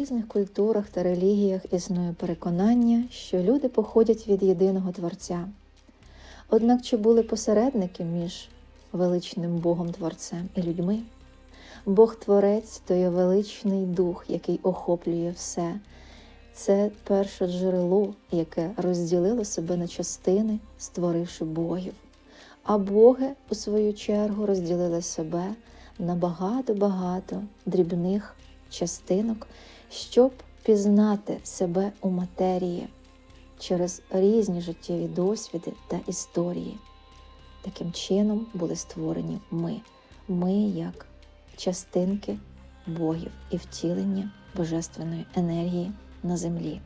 різних культурах та релігіях існує переконання, що люди походять від єдиного Творця. Однак чи були посередники між величним Богом Творцем і людьми? Бог Творець то є величний дух, який охоплює все. Це перше джерело, яке розділило себе на частини, створивши богів. А боги, у свою чергу, розділили себе на багато-багато дрібних частинок, щоб пізнати себе у матерії через різні життєві досвіди та історії. Таким чином були створені ми, ми як частинки богів і втілення божественної енергії на землі.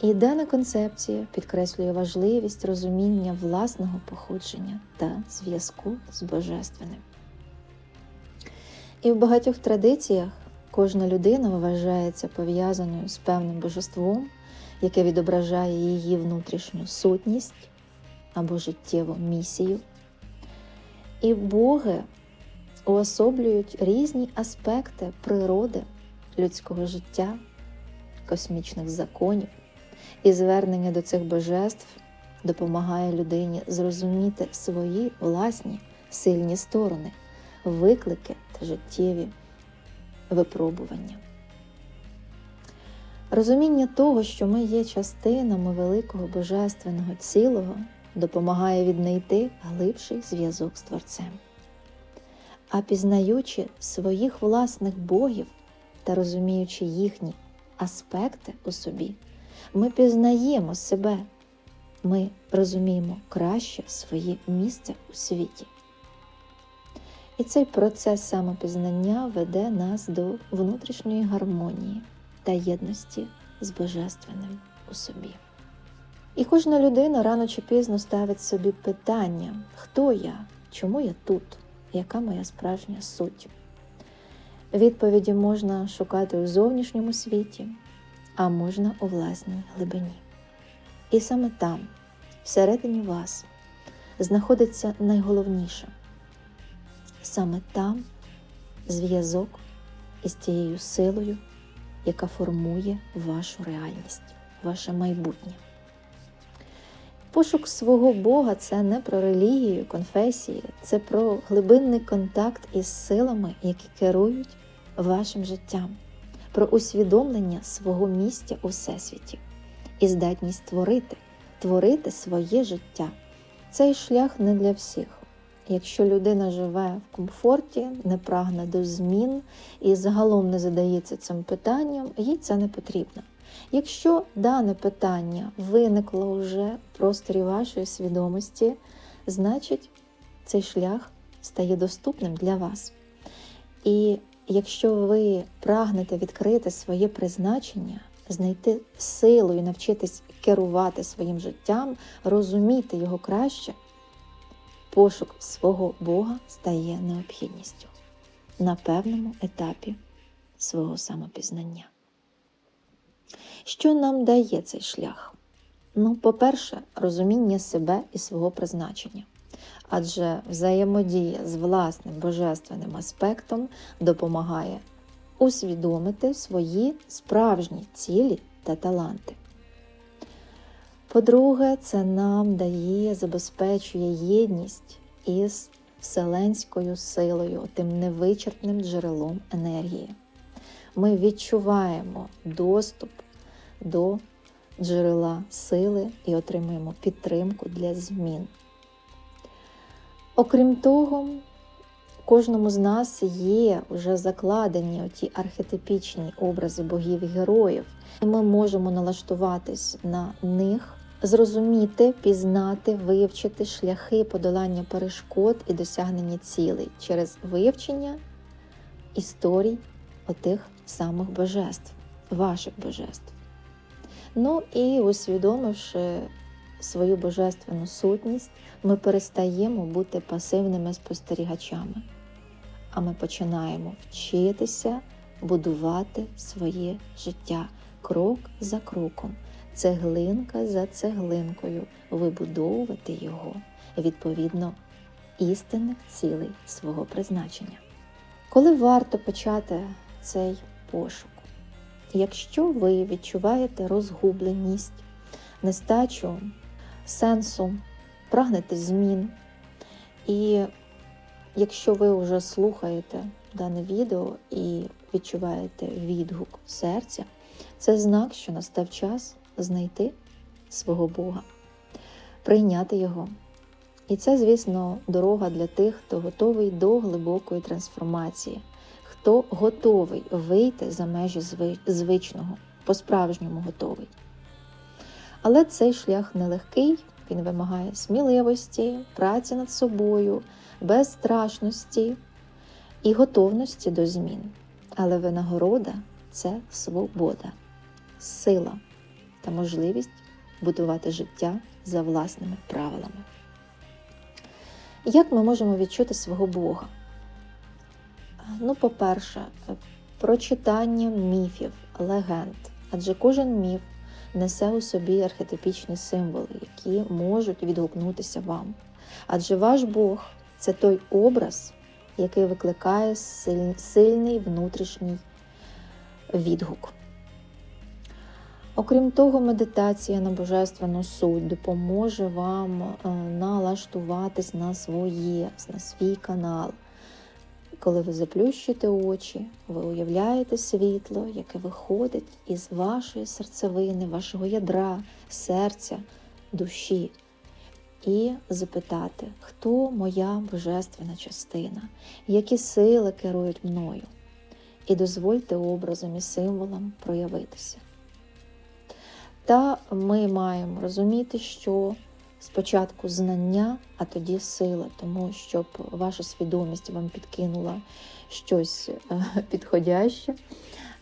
І дана концепція підкреслює важливість розуміння власного походження та зв'язку з божественним. І в багатьох традиціях кожна людина вважається пов'язаною з певним божеством, яке відображає її внутрішню сутність або життєву місію. І боги уособлюють різні аспекти природи людського життя, космічних законів, і звернення до цих божеств допомагає людині зрозуміти свої власні сильні сторони, виклики та життєві випробування. Розуміння того, що ми є частинами великого божественного цілого, допомагає віднайти глибший зв'язок з Творцем. А пізнаючи своїх власних богів та розуміючи їхні аспекти у собі, ми пізнаємо себе, ми розуміємо краще своє місце у світі. І цей процес самопізнання веде нас до внутрішньої гармонії та єдності з Божественним у собі. І кожна людина рано чи пізно ставить собі питання, хто я, чому я тут, яка моя справжня суть. Відповіді можна шукати у зовнішньому світі, а можна у власній глибині. І саме там, всередині вас, знаходиться найголовніше. Саме там зв'язок із тією силою, яка формує вашу реальність, ваше майбутнє. Пошук свого Бога це не про релігію, конфесії, це про глибинний контакт із силами, які керують вашим життям, про усвідомлення свого місця у всесвіті і здатність творити, творити своє життя. Цей шлях не для всіх. Якщо людина живе в комфорті, не прагне до змін і загалом не задається цим питанням, їй це не потрібно. Якщо дане питання виникло вже в просторі вашої свідомості, значить цей шлях стає доступним для вас. І якщо ви прагнете відкрити своє призначення, знайти силу і навчитись керувати своїм життям, розуміти його краще, пошук свого Бога стає необхідністю на певному етапі свого самопізнання. Що нам дає цей шлях? Ну, по-перше, розуміння себе і свого призначення. Адже взаємодія з власним божественним аспектом допомагає усвідомити свої справжні цілі та таланти. По-друге, це нам дає, забезпечує єдність із вселенською силою, тим невичерпним джерелом енергії. Ми відчуваємо доступ до джерела сили і отримуємо підтримку для змін. Окрім того, кожному з нас є вже закладені ті архетипічні образи богів і героїв, і ми можемо налаштуватись на них, зрозуміти, пізнати, вивчити шляхи подолання перешкод і досягнення цілей через вивчення історій отих самих божеств, ваших божеств. Ну і усвідомивши свою божественну сутність, ми перестаємо бути пасивними спостерігачами, а ми починаємо вчитися будувати своє життя крок за кроком, цеглинка за цеглинкою, вибудовувати його відповідно істинних цілей свого призначення. Коли варто почати цей пошук? якщо ви відчуваєте розгубленість, нестачу сенсу, прагнете змін, і якщо ви вже слухаєте дане відео і відчуваєте відгук серця, це знак, що настав час знайти свого Бога, прийняти Його. І це, звісно, дорога для тих, хто готовий до глибокої трансформації, хто готовий вийти за межі звичного, по-справжньому готовий. Але цей шлях нелегкий, він вимагає сміливості, праці над собою, безстрашності і готовності до змін. Але винагорода це свобода, сила та можливість будувати життя за власними правилами. Як ми можемо відчути свого Бога? Ну, по-перше, прочитання міфів, легенд. Адже кожен міф несе у собі архетипічні символи, які можуть відгукнутися вам. Адже ваш Бог це той образ, який викликає сильний внутрішній відгук. Окрім того, медитація на Божественну суть допоможе вам е, налаштуватись на своє, на свій канал. Коли ви заплющуєте очі, ви уявляєте світло, яке виходить із вашої серцевини, вашого ядра, серця, душі. І запитати, хто моя божественна частина, які сили керують мною. І дозвольте образом і символам проявитися. Та ми маємо розуміти, що спочатку знання, а тоді сила, тому щоб ваша свідомість вам підкинула щось е, підходяще,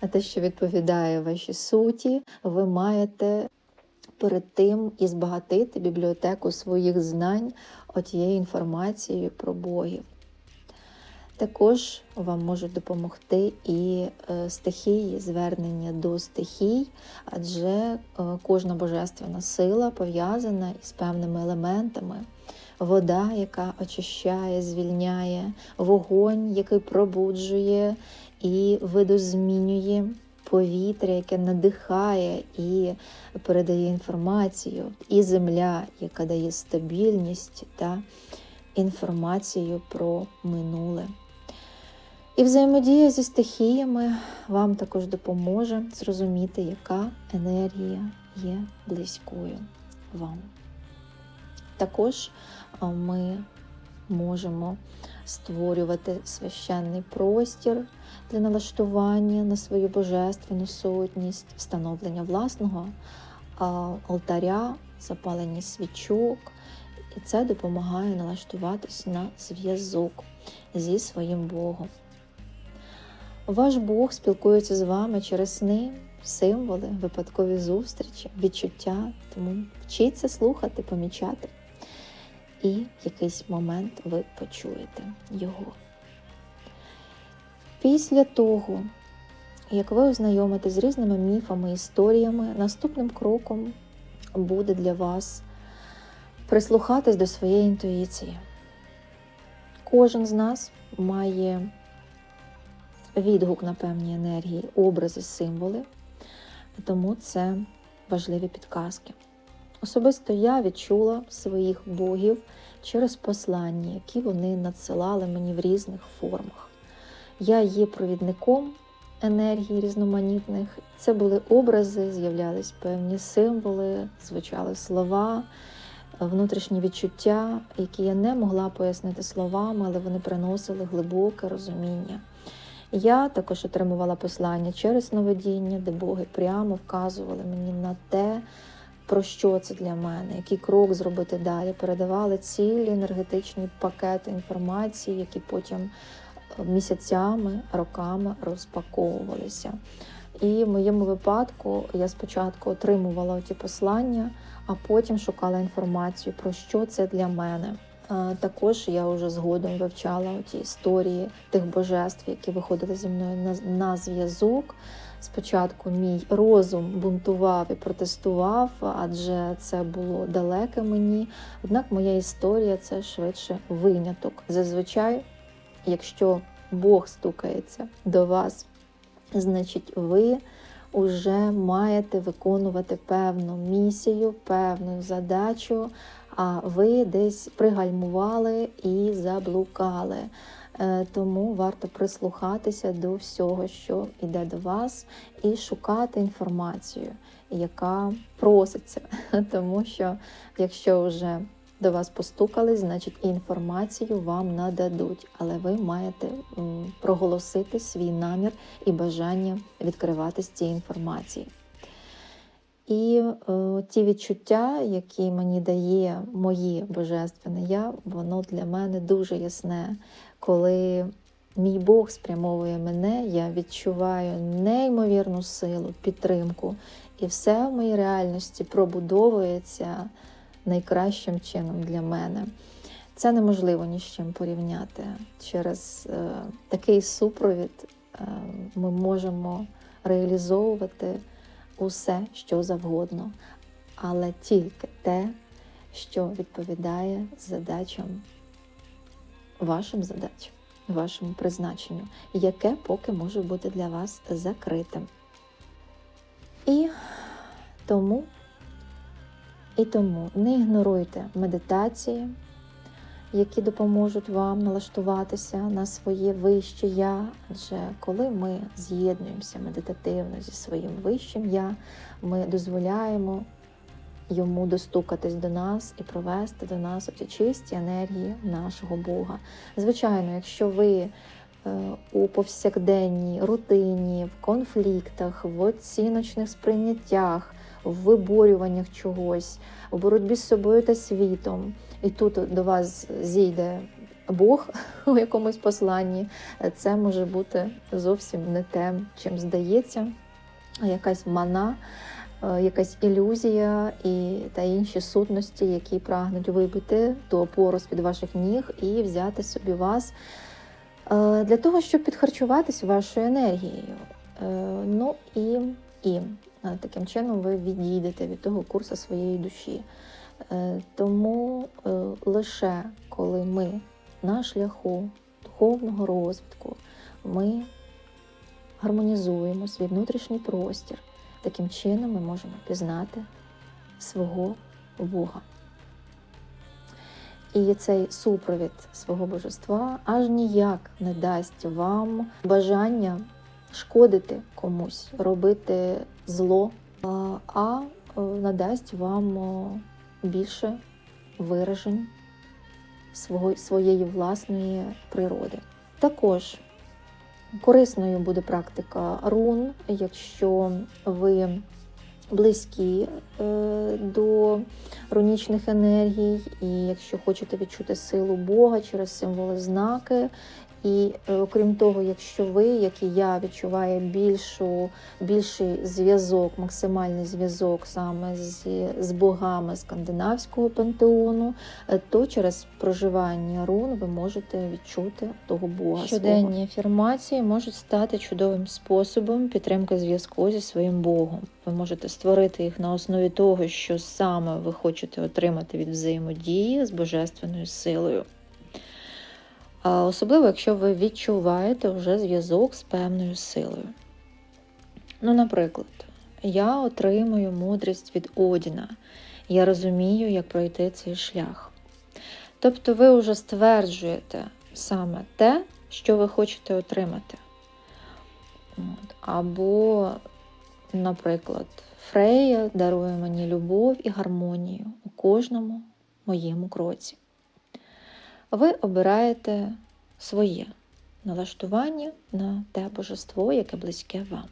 а те, що відповідає вашій суті, ви маєте перед тим і збагатити бібліотеку своїх знань отією інформацією про богів. Також вам можуть допомогти і е, стихії, звернення до стихій, адже е, кожна божественна сила пов'язана із певними елементами. Вода, яка очищає, звільняє, вогонь, який пробуджує і видозмінює повітря, яке надихає і передає інформацію, і земля, яка дає стабільність та інформацію про минуле. І взаємодія зі стихіями вам також допоможе зрозуміти, яка енергія є близькою вам. Також ми можемо створювати священний простір для налаштування на свою божественну сутність, встановлення власного алтаря, запалення свічок. І це допомагає налаштуватись на зв'язок зі своїм Богом. Ваш Бог спілкується з вами через сни, символи, випадкові зустрічі, відчуття, тому вчіться слухати, помічати. І в якийсь момент ви почуєте його. Після того, як ви ознайомитесь з різними міфами, історіями, наступним кроком буде для вас прислухатись до своєї інтуїції. Кожен з нас має відгук на певні енергії, образи, символи, тому це важливі підказки. Особисто я відчула своїх богів через послання, які вони надсилали мені в різних формах. Я є провідником енергії різноманітних. Це були образи, з'являлись певні символи, звучали слова, внутрішні відчуття, які я не могла пояснити словами, але вони приносили глибоке розуміння. Я також отримувала послання через сновидіння, де боги прямо вказували мені на те, про що це для мене, який крок зробити далі. Передавали цілі енергетичні пакети інформації, які потім е, місяцями, роками розпаковувалися. І в моєму випадку я спочатку отримувала ті послання, а потім шукала інформацію, про що це для мене. Також я вже згодом вивчала ті історії тих божеств, які виходили зі мною на, на зв'язок. Спочатку мій розум бунтував і протестував, адже це було далеке мені. Однак моя історія це швидше виняток. Зазвичай, якщо Бог стукається до вас, значить ви вже маєте виконувати певну місію, певну задачу, ви десь пригальмували і заблукали. Е, Тому варто прислухатися до всього, що йде до вас, і шукати інформацію, яка проситься. Тому що якщо вже до вас постукались, значить інформацію вам нададуть, але ви маєте проголосити свій намір і бажання відкривати з цієї інформації. І е, ті відчуття, які мені дає моє божественне я, воно для мене дуже ясне. Коли мій Бог спрямовує мене, я відчуваю неймовірну силу, підтримку, і все в моїй реальності пробудовується найкращим чином для мене. Це неможливо ні з чим порівняти. Через е, такий супровід е, ми можемо реалізовувати усе, що завгодно, але тільки те, що відповідає задачам, вашим задачам, вашому призначенню, яке поки може бути для вас закритим. І тому, і тому не ігноруйте медитації, які допоможуть вам налаштуватися на своє вище я. Адже коли ми з'єднуємося медитативно зі своїм вищим я, ми дозволяємо йому достукатись до нас і провести до нас оці чисті енергії нашого Бога. Звичайно, якщо ви е, у повсякденній рутині, в конфліктах, в оціночних сприйняттях, в виборюваннях чогось, в боротьбі з собою та світом, і тут до вас зійде Бог у якомусь посланні, це може бути зовсім не те, чим здається, а якась мана, е, якась ілюзія і та інші сутності, які прагнуть вибити ту опору з-під ваших ніг і взяти собі вас е, для того, щоб підхарчуватись вашою енергією. Е, Ну і, і таким чином ви відійдете від того курсу своєї душі. Е, Тому е, лише коли ми на шляху духовного розвитку, ми гармонізуємо свій внутрішній простір, таким чином ми можемо пізнати свого Бога. І цей супровід свого божества аж ніяк не дасть вам бажання шкодити комусь, робити зло, а- е, надасть вам більше виражень своєї власної природи. Також корисною буде практика рун, якщо ви близькі е, до рунічних енергій, і якщо хочете відчути силу Бога через символи знаки. І е, окрім того, якщо ви, як і я, відчуває більшу, більший зв'язок, максимальний зв'язок саме з, з богами скандинавського пантеону, е, то через проживання рун ви можете відчути того Бога. Щоденні афірмації можуть стати чудовим способом підтримки зв'язку зі своїм Богом. Ви можете створити їх на основі того, що саме ви хочете отримати від взаємодії з божественною силою. Особливо, якщо ви відчуваєте вже зв'язок з певною силою. Ну, наприклад, я отримую мудрість від Одіна. Я розумію, як пройти цей шлях. Тобто ви вже стверджуєте саме те, що ви хочете отримати. От. Або, наприклад, Фрея дарує мені любов і гармонію у кожному моєму кроці. Ви обираєте своє налаштування на те божество, яке близьке вам.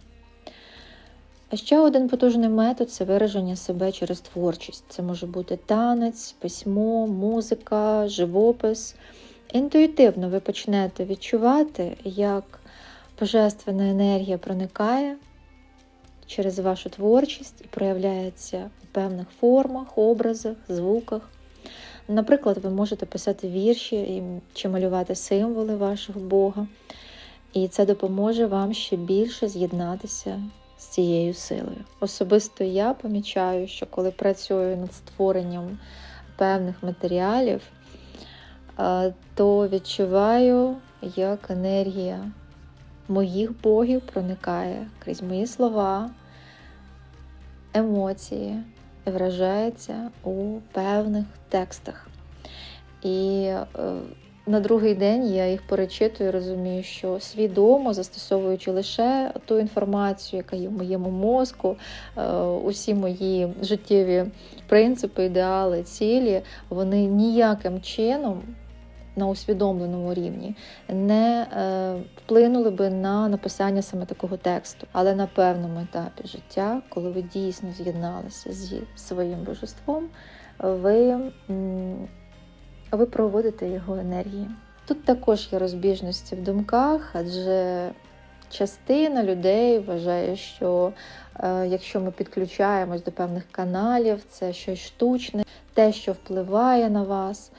А ще один потужний метод це вираження себе через творчість. Це може бути танець, письмо, музика, живопис. Інтуїтивно ви почнете відчувати, як божественна енергія проникає через вашу творчість і проявляється у певних формах, образах, звуках. Наприклад, ви можете писати вірші чи малювати символи вашого Бога, і це допоможе вам ще більше з'єднатися з цією силою. Особисто я помічаю, що коли працюю над створенням певних матеріалів, то відчуваю, як енергія моїх богів проникає крізь мої слова, емоції вражається у певних текстах. І е, на другий день я їх перечитую розумію, що свідомо застосовуючи лише ту інформацію, яка є в моєму мозку, е, усі мої життєві принципи, ідеали, цілі, вони ніяким чином. На усвідомленому рівні не е, вплинули би на написання саме такого тексту, але на певному етапі життя, коли ви дійсно з'єдналися зі своїм божеством, ви, ви проводите його енергії. Тут також є розбіжності в думках, адже частина людей вважає, що е, якщо ми підключаємось до певних каналів, це щось штучне, те, що впливає на вас.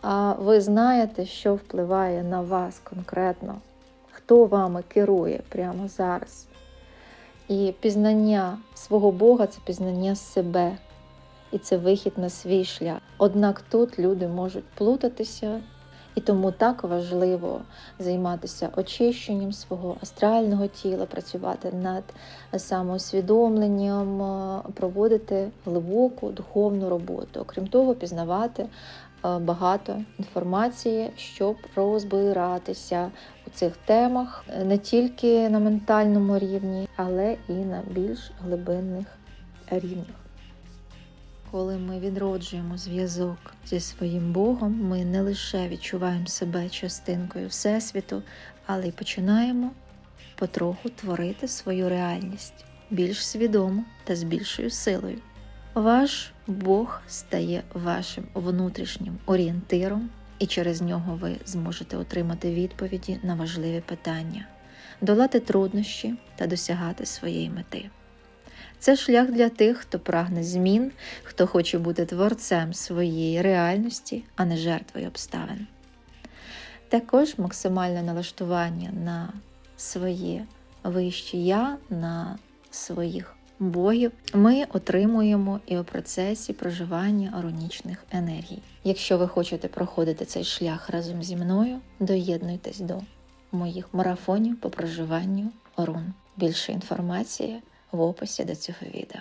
А ви знаєте, що впливає на вас конкретно, хто вами керує прямо зараз. І пізнання свого Бога це пізнання себе, і це вихід на свій шлях. Однак тут люди можуть плутатися, і тому так важливо займатися очищенням свого астрального тіла, працювати над самоусвідомленням, проводити глибоку духовну роботу. Окрім того, пізнавати багато інформації, щоб розбиратися у цих темах е, не тільки на ментальному рівні, але і на більш глибинних рівнях. Коли ми відроджуємо зв'язок зі своїм Богом, ми не лише відчуваємо себе частинкою Всесвіту, але й починаємо потроху творити свою реальність більш свідомо та з більшою силою. Ваш Бог стає вашим внутрішнім орієнтиром, і через нього ви зможете отримати відповіді на важливі питання, долати труднощі та досягати своєї мети. Це шлях для тих, хто прагне змін, хто хоче бути творцем своєї реальності, а не жертвою обставин. Також максимальне налаштування на своє вище я, на своїх богів ми отримуємо і у процесі проживання аронічних енергій. Якщо ви хочете проходити цей шлях разом зі мною, доєднуйтесь до моїх марафонів по проживанню орун. Більше інформації в описі до цього відео.